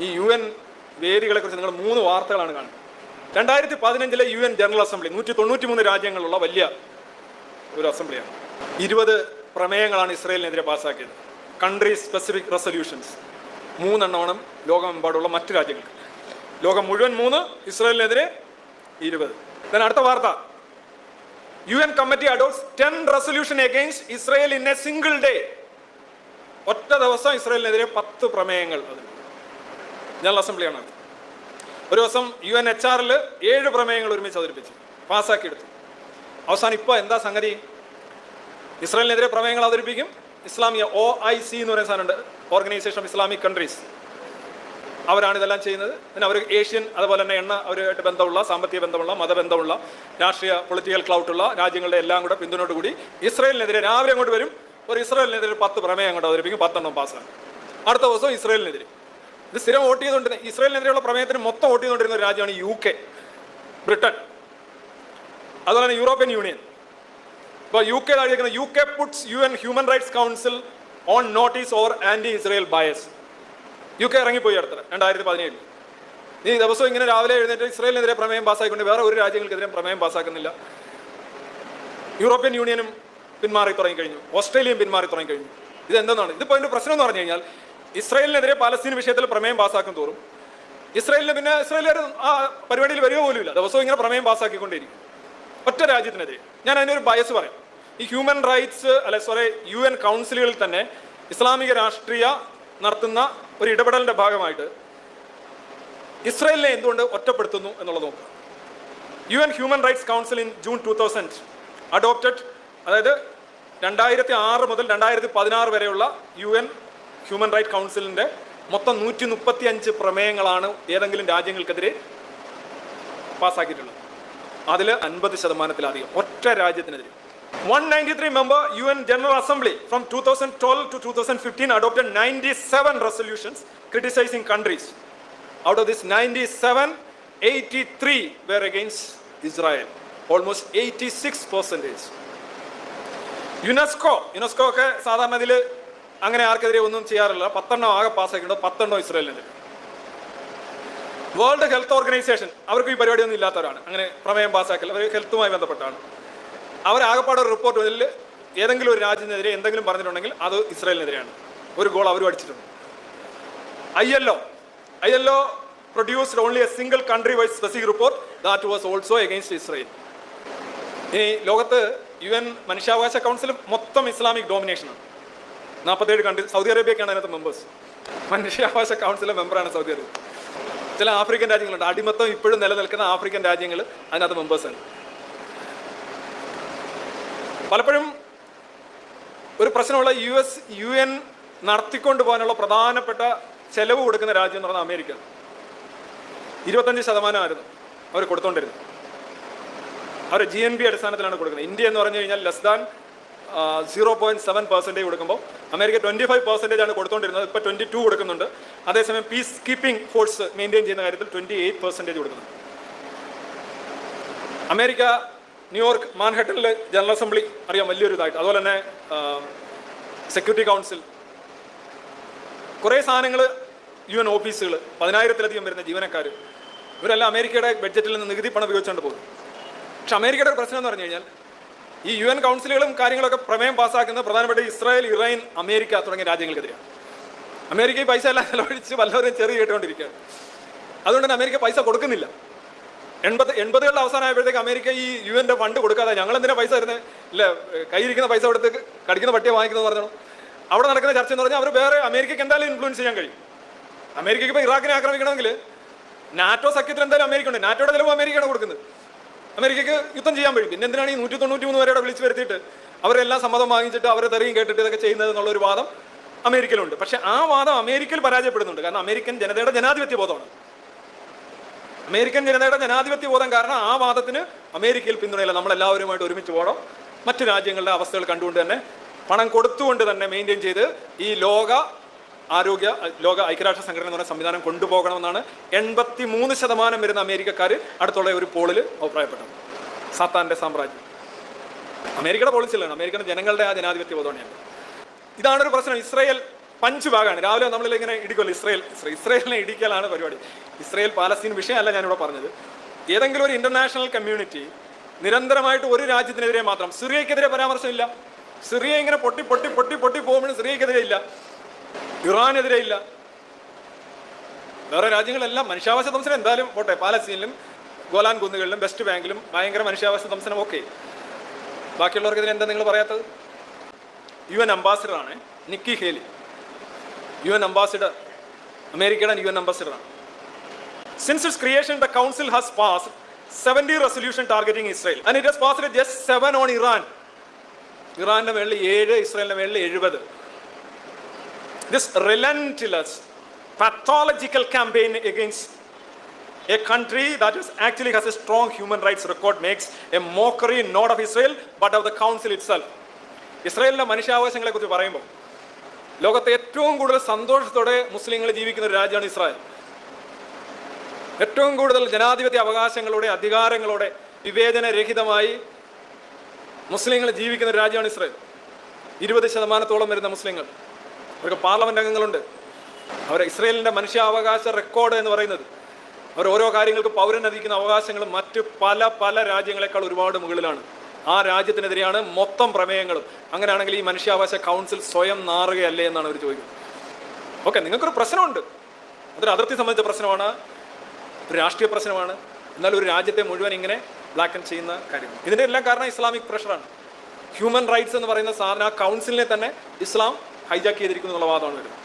ഈ U N വേദികളെ കുറിച്ച് നിങ്ങൾ മൂന്ന് വാർത്തകളാണ് കാണുന്നത്. രണ്ടായിരത്തി പതിനഞ്ചിലെ യു എൻ ജനറൽ അസംബ്ലി നൂറ്റി തൊണ്ണൂറ്റി മൂന്ന് രാജ്യങ്ങളുള്ള വലിയ ഒരു അസംബ്ലിയാണ്. ഇരുപത് പ്രമേയങ്ങളാണ് ഇസ്രയേലിനെതിരെ പാസ്സാക്കിയത് കൺട്രി സ്പെസിഫിക് റെസൊല്യൂഷൻസ് മൂന്നെണ്ണമാണ് ലോകമെമ്പാടുള്ള മറ്റു രാജ്യങ്ങൾക്ക്. ലോകം മുഴുവൻ മൂന്ന് ഇസ്രയേലിനെതിരെ ഇരുപത്. ഞാൻ അടുത്ത വാർത്ത. U N committee adopts ten resolution against Israel in a single day ഒറ്റ ദിവസം ഇസ്രയേലിനെതിരെ പത്ത് പ്രമേയങ്ങൾ അതിൽ ജനറൽ അസംബ്ലിയാണ്. ഒരു ദിവസം യു എൻ എച്ച് ആറിൽ ഏഴ് പ്രമേയങ്ങൾ ഒരുമിച്ച് അവതരിപ്പിച്ചു. പാസ്സാക്കിയെടുത്തു അവസാനം ഇപ്പോൾ എന്താ സംഗതി? ഇസ്രായേലിനെതിരെ പ്രമേയങ്ങൾ അവതരിപ്പിക്കും. ഇസ്ലാമിയ ഒ ഐ സി എന്ന് പറയുന്ന സാധനമുണ്ട്. ഓർഗനൈസേഷൻ ഓഫ് ഇസ്ലാമിക് കൺട്രീസ് അവരാണ് ഇതെല്ലാം ചെയ്യുന്നത്. പിന്നെ അവർ ഏഷ്യൻ അതുപോലെ തന്നെ എണ്ണ അവരുമായിട്ട് ബന്ധമുള്ള സാമ്പത്തിക ബന്ധമുള്ള മതബന്ധമുള്ള രാഷ്ട്രീയ പൊളിറ്റിക്കൽ ക്ലൗട്ടുള്ള രാജ്യങ്ങളുടെ എല്ലാം കൂടെ പിന്തുണയോട് കൂടി ഇസ്രായേലിനെതിരെ രാവിലെ അങ്ങോട്ട് വരും. ഒരു ഇസ്രായേലിനെതിരെ പത്ത് പ്രമേയം അങ്ങോട്ട് അവതരിപ്പിക്കും. പത്തെണ്ണം പാസ്സാണ് അടുത്ത ദിവസം ഇസ്രായേലിനെതിരെ. ഇത് സ്ഥിരം വോട്ട് ചെയ്തുകൊണ്ടിരുന്ന ഇസ്രയേലിനെതിരെയുള്ള പ്രമേയത്തിന് മൊത്തം വോട്ട് ചെയ്തുകൊണ്ടിരുന്ന ഒരു രാജ്യമാണ് യു കെ. ബ്രിട്ടൻ. അതുപോലെ തന്നെ യൂറോപ്യൻ യൂണിയൻ. ഇപ്പോൾ യു കെ താഴെ U K puts U N human rights council on notice over anti Israel bias. U K ഇറങ്ങിപ്പോയി അടുത്ത രണ്ടായിരത്തി പതിനേഴിൽ ഈ ദിവസം ഇങ്ങനെ രാവിലെ എഴുന്നേറ്റ് ഇസ്രയേലിനെതിരെ പ്രമേയം പാസ്സാക്കിക്കൊണ്ട് വേറെ ഒരു രാജ്യങ്ങൾക്കെതിരെ പ്രമേയം പാസ്സാക്കുന്നില്ല. യൂറോപ്യൻ യൂണിയനും പിന്മാറി തുടങ്ങിക്കഴിഞ്ഞു. ഓസ്ട്രേലിയയും പിന്മാറി തുടങ്ങിക്കഴിഞ്ഞു. ഇത് എന്താണ് ഇതിപ്പോൾ അതിന്റെ പ്രശ്നം എന്ന് പറഞ്ഞു കഴിഞ്ഞാൽ ഇസ്രയേലിനെതിരെ പാലസ്തീൻ വിഷയത്തിൽ പ്രമേയം പാസ്സാക്കും തോറും. ഇസ്രയേലിന് പിന്നെ ഇസ്രയേലുകാർ ആ പരിപാടിയിൽ വരിക പോലുമില്ല. ദിവസവും ഇങ്ങനെ പ്രമേയം പാസ്സാക്കിക്കൊണ്ടിരിക്കും ഒറ്റ രാജ്യത്തിനെതിരെ. ഞാൻ അതിനൊരു ബയസ് പറയാം. ഈ ഹ്യൂമൻ റൈറ്റ്സ് അല്ലെ സോറി യു എൻ കൗൺസിലുകളിൽ തന്നെ ഇസ്ലാമിക രാഷ്ട്രീയ നടത്തുന്ന ഒരു ഇടപെടലിന്റെ ഭാഗമായിട്ട് ഇസ്രയേലിനെ എന്തുകൊണ്ട് ഒറ്റപ്പെടുത്തുന്നു എന്നുള്ളത് നോക്കുക. U N human rights council in June two thousand adopted അതായത് രണ്ടായിരത്തി ആറ് മുതൽ രണ്ടായിരത്തി പതിനാറ് വരെയുള്ള യു എൻ ഹ്യൂമൻ റൈറ്റ് കൗൺസിലിന്റെ മൊത്തം നൂറ്റി മുപ്പത്തി അഞ്ച് പ്രമേയങ്ങളാണ് ഏതെങ്കിലും രാജ്യങ്ങൾക്കെതിരെ പാസ്സാക്കിയിട്ടുള്ളത്. അതിൽ അൻപത് ശതമാനത്തിലധികം ഒറ്റ രാജ്യത്തിനെതിരെ. One ninety three member U N general assembly from two thousand twelve to two thousand fifteen adopted ninety seven resolutions criticising countries out of this ninety seven eighty three were against Israel almost eighty six percentage UNESCO UNESCO ഒക്കെ സാധാരണ ഇതിൽ അങ്ങനെ ആർക്കെതിരെ ഒന്നും ചെയ്യാറില്ല. പത്തെണ്ണം ആകെ പാസ്സാക്കിയിട്ടുണ്ട് പത്തെണ്ണം ഇസ്രായേലിനെതിരെ വേൾഡ് ഹെൽത്ത് ഓർഗനൈസേഷൻ അവർക്ക് ഈ പരിപാടിയൊന്നും ഇല്ലാത്തവരാണ്. അങ്ങനെ പ്രമേയം പാസ്സാക്കൽ അവർ ഹെൽത്തുമായി ബന്ധപ്പെട്ടാണ്. അവരാകപ്പാടെ ഒരു റിപ്പോർട്ട് ഇതിൽ ഏതെങ്കിലും ഒരു രാജ്യത്തിനെതിരെ എന്തെങ്കിലും പറഞ്ഞിട്ടുണ്ടെങ്കിൽ അത് ഇസ്രായേലിനെതിരെയാണ്. ഒരു ഗോൾ അവരും അടിച്ചിട്ടുണ്ട്. I L O I L O produced only a single country wise specific report that was also against Israel ഇനി ലോകത്ത് യു എൻ മനുഷ്യാവകാശ കൗൺസിലും മൊത്തം ഇസ്ലാമിക് ഡോമിനേഷനാണ് നാൽപ്പത്തേഴ് കൺട്രി സൗദി അറേബ്യക്കാണ് അതിനകത്ത് മെമ്പേഴ്സ് മനുഷ്യാവകാശ കൗൺസിലെ മെമ്പറാണ് സൗദി അറേബ്യ. ചില ആഫ്രിക്കൻ രാജ്യങ്ങളുണ്ട്. അടിമത്തം ഇപ്പോഴും നിലനിൽക്കുന്ന ആഫ്രിക്കൻ രാജ്യങ്ങൾ അതിനകത്ത് മെമ്പേഴ്സാണ് പലപ്പോഴും ഒരു പ്രശ്നമുള്ള യു എസ് യു എൻ നടത്തിക്കൊണ്ട് പോകാനുള്ള പ്രധാനപ്പെട്ട ചെലവ് കൊടുക്കുന്ന രാജ്യം എന്ന് പറഞ്ഞാൽ അമേരിക്ക. ഇരുപത്തഞ്ച് ശതമാനമായിരുന്നു അവർ കൊടുത്തോണ്ടിരുന്നത്. അവർ ജി എൻ ബി അടിസ്ഥാനത്തിലാണ് കൊടുക്കുന്നത്. ഇന്ത്യ എന്ന് പറഞ്ഞു കഴിഞ്ഞാൽ less than zero point seven percentage കൊടുക്കുമ്പോൾ അമേരിക്ക ട്വന്റി ഫൈവ് പെർസെന്റേജ് ആണ് കൊടുത്തുകൊണ്ടിരുന്നത് ഇപ്പോൾ ട്വന്റി ടു കൊടുക്കുന്നുണ്ട്. അതേസമയം പീസ് കീപ്പിംഗ് ഫോഴ്സ് മെയിന്റെയിൻ ചെയ്യുന്ന കാര്യത്തിൽ ട്വന്റി എയ്റ്റ് പെർസെന്റേജ് കൊടുക്കുന്നുണ്ട് അമേരിക്ക ന്യൂയോർക്ക് മാൻഹട്ടനിൽ ജനറൽ അസംബ്ലി അറിയാം വലിയൊരു ഇതായിട്ട്. അതുപോലെ തന്നെ സെക്യൂരിറ്റി കൗൺസിൽ കുറേ സാധനങ്ങൾ യു എൻ ഓഫീസുകൾ പതിനായിരത്തിലധികം വരുന്ന ജീവനക്കാർ ഇവരെല്ലാം അമേരിക്കയുടെ ബഡ്ജറ്റിൽ നിന്ന് നികുതി പണം ഉപയോഗിച്ചുകൊണ്ട് പോകും പക്ഷെ അമേരിക്കയുടെ ഒരു പ്രശ്നം എന്ന് പറഞ്ഞു കഴിഞ്ഞാൽ ഈ യു എൻ കൗൺസിലുകളും കാര്യങ്ങളൊക്കെ പ്രമേയം പാസ്സാക്കുന്നത് പ്രധാനപ്പെട്ട ഇസ്രായേൽ ഇറാൻ അമേരിക്ക തുടങ്ങിയ രാജ്യങ്ങൾക്കെതിരെയാണ്. അമേരിക്ക പൈസ എല്ലാം ചെലവഴിച്ച് വല്ലവരും ചെറിയ കേട്ടുകൊണ്ടിരിക്കുകയാണ്. അതുകൊണ്ട് തന്നെ അമേരിക്ക പൈസ കൊടുക്കുന്നില്ല. എൺപത് എൺപതുകളുടെ അവസാനമായപ്പോഴത്തേക്ക് അമേരിക്ക ഈ യു എന്റെ ഫണ്ട് കൊടുക്കാതെ ഞങ്ങൾ എന്തിനാ പൈസ തരുന്നത് ഇല്ല കയ്യിരിക്കുന്ന പൈസ കൊടുത്ത് കടിക്കുന്ന പട്ടിയെ വാങ്ങിക്കുന്നത് പറഞ്ഞു അവിടെ നടക്കുന്ന ചർച്ച എന്ന് പറഞ്ഞാൽ അവർ വേറെ അമേരിക്കയ്ക്ക് എന്തായാലും ഇൻഫ്ലുവൻസ് ചെയ്യാൻ കഴിയും. അമേരിക്കയ്ക്ക് ഇപ്പോൾ ഇറാഖിനെ ആക്രമിക്കണമെങ്കിൽ നാറ്റോ സഖ്യത്തിൽ എന്തായാലും അമേരിക്ക ഉണ്ട് നാറ്റോയുടെ ചിലവ് അമേരിക്കയാണ് കൊടുക്കുന്നത്. അമേരിക്കയ്ക്ക് യുദ്ധം ചെയ്യാൻ വഴി. പിന്നെ എന്തിനാണ് ഈ നൂറ്റി തൊണ്ണൂറ്റി മൂന്ന് വിളിച്ചു വരുത്തിയിട്ട് അവരെല്ലാം സമ്മതം വാങ്ങിച്ചിട്ട് അവരെ തെറിയും കേട്ടിട്ട് ഇതൊക്കെ ചെയ്യുന്നത് എന്നുള്ള ഒരു വാദം അമേരിക്കയിലുണ്ട്. പക്ഷെ ആ വാദം അമേരിക്കയിൽ പരാജയപ്പെടുന്നുണ്ട്. കാരണം അമേരിക്കൻ ജനതയുടെ ജനാധിപത്യ ബോധമാണ്. അമേരിക്കൻ ജനതയുടെ ജനാധിപത്യ ബോധം കാരണം ആ വാദത്തിന് അമേരിക്കയിൽ പിന്തുണയില്ല. നമ്മളെല്ലാവരുമായിട്ട് ഒരുമിച്ച് പോകണം. മറ്റു രാജ്യങ്ങളുടെ അവസ്ഥകൾ കണ്ടുകൊണ്ട് തന്നെ പണം കൊടുത്തുകൊണ്ട് തന്നെ മെയിന്റെയിൻ ചെയ്ത് ഈ ലോക ആരോഗ്യ ലോക ഐക്യരാഷ്ട്ര സംഘടന എന്ന് സംവിധാനം കൊണ്ടുപോകണമെന്നാണ് എൺപത്തി മൂന്ന് ശതമാനം വരുന്ന അമേരിക്കക്കാർ അടുത്തുള്ള ഒരു പോളിൽ അഭിപ്രായപ്പെട്ടത്. സാത്താന്റെ സാമ്രാജ്യം. അമേരിക്കയുടെ പോളിസികളാണ് അമേരിക്കൻ ജനങ്ങളുടെ ആ ജനാധിപത്യ ബോധമാണ് ഇതാണ് ഒരു പ്രശ്നം. ഇസ്രയേൽ പഞ്ച് ഭാഗമാണ്. രാവിലെ നമ്മളിൽ ഇങ്ങനെ ഇടിക്കുമല്ലോ ഇസ്രയേൽ ഇസ്രേ- ഇസ്രയേലിനെ ഇടിക്കലാണ് പരിപാടി. ഇസ്രയേൽ പാലസ്തീൻ വിഷയമല്ല ഞാനിവിടെ പറഞ്ഞത്. ഏതെങ്കിലും ഒരു ഇന്റർനാഷണൽ കമ്മ്യൂണിറ്റി നിരന്തരമായിട്ട് ഒരു രാജ്യത്തിനെതിരെ മാത്രം സിറിയക്കെതിരെ പരാമർശമില്ല. സിറിയ ഇങ്ങനെ പൊട്ടി പൊട്ടി പൊട്ടി പൊട്ടി പോകുമ്പോഴും സിറിയക്കെതിരെ ഇല്ല. ഇറാനെതിരെ ഇല്ല. വേറെ രാജ്യങ്ങളെല്ലാം മനുഷ്യാവകാശ ധംസനം എന്തായാലും പോട്ടെ. പാലസ്തീനിലും ഗോലാൻ കുന്നുകളിലും വെസ്റ്റ് ബാങ്കിലും ഭയങ്കര മനുഷ്യാവകാശ ധംസനം ഓക്കെ ബാക്കിയുള്ളവർക്ക് എന്താ നിങ്ങൾ പറയാത്തത്? U N അംബാസിഡറാണ് Nikki Haley. U N ambassador അമേരിക്കയുടെ U N അംബാസിഡറാണ് since its creation the council has pass seventy resolution targeting Israel and it has passed just seven on Iran ഇറാന്റെ മേളിൽ ഏഴ് ഇസ്രായേലിന്റെ മേളിൽ എഴുപത്. This relentless pathological campaign against a country that is actually has a strong human rights record makes a mockery not of Israel but of the council itself. ഇസ്രായേലിന്റെ മനുഷ്യാവകാശങ്ങളെ കുറിച്ച് പറയുമ്പോൾ ലോകത്തെ ഏറ്റവും കൂടുതൽ സന്തോഷത്തോടെ മുസ്ലിങ്ങൾ ജീവിക്കുന്ന ഒരു രാജ്യമാണ് ഇസ്രായേൽ. ഏറ്റവും കൂടുതൽ ജനാധിപത്യ അവകാശങ്ങളുടെ അധികാരങ്ങളോടെ വിവേചനരഹിതമായി മുസ്ലിങ്ങൾ ജീവിക്കുന്ന രാജ്യമാണ് ഇസ്രായേൽ. ഇരുപത് ശതമാനത്തോളം വരുന്ന മുസ്ലിങ്ങൾ. അവർക്ക് പാർലമെന്റ് അംഗങ്ങളുണ്ട്. അവർ ഇസ്രയേലിന്റെ മനുഷ്യാവകാശ റെക്കോർഡ് എന്ന് പറയുന്നത്. അവർ ഓരോ കാര്യങ്ങൾക്ക് പൗരനധിക്കുന്ന അവകാശങ്ങളും മറ്റ് പല പല രാജ്യങ്ങളെക്കാൾ ഒരുപാട് മുകളിലാണ്. ആ രാജ്യത്തിനെതിരെയാണ് മൊത്തം പ്രമേയങ്ങളും. അങ്ങനെയാണെങ്കിൽ ഈ മനുഷ്യാവകാശ കൗൺസിൽ സ്വയം നാറുകയല്ലേ എന്നാണ് അവർ ചോദിക്കുന്നത്. ഓക്കെ നിങ്ങൾക്കൊരു പ്രശ്നമുണ്ട്. അതൊരു അതിർത്തി സംബന്ധിച്ച പ്രശ്നമാണ്. ഒരു രാഷ്ട്രീയ പ്രശ്നമാണ്. എന്നാൽ ഒരു രാജ്യത്തെ മുഴുവൻ ഇങ്ങനെ ബ്ലാക്ക് ആൻഡ് ചെയ്യുന്ന കാര്യം ഇതിന്റെ എല്ലാം കാരണം ഇസ്ലാമിക് പ്രഷറാണ് ഹ്യൂമൻ റൈറ്റ്സ് എന്ന് പറയുന്ന സാധനം ആ കൗൺസിലിനെ തന്നെ ഇസ്ലാം ഹൈജാക്ക് ചെയ്തിരിക്കുന്നു എന്നുള്ള വാദമാണ് വരുന്നത്.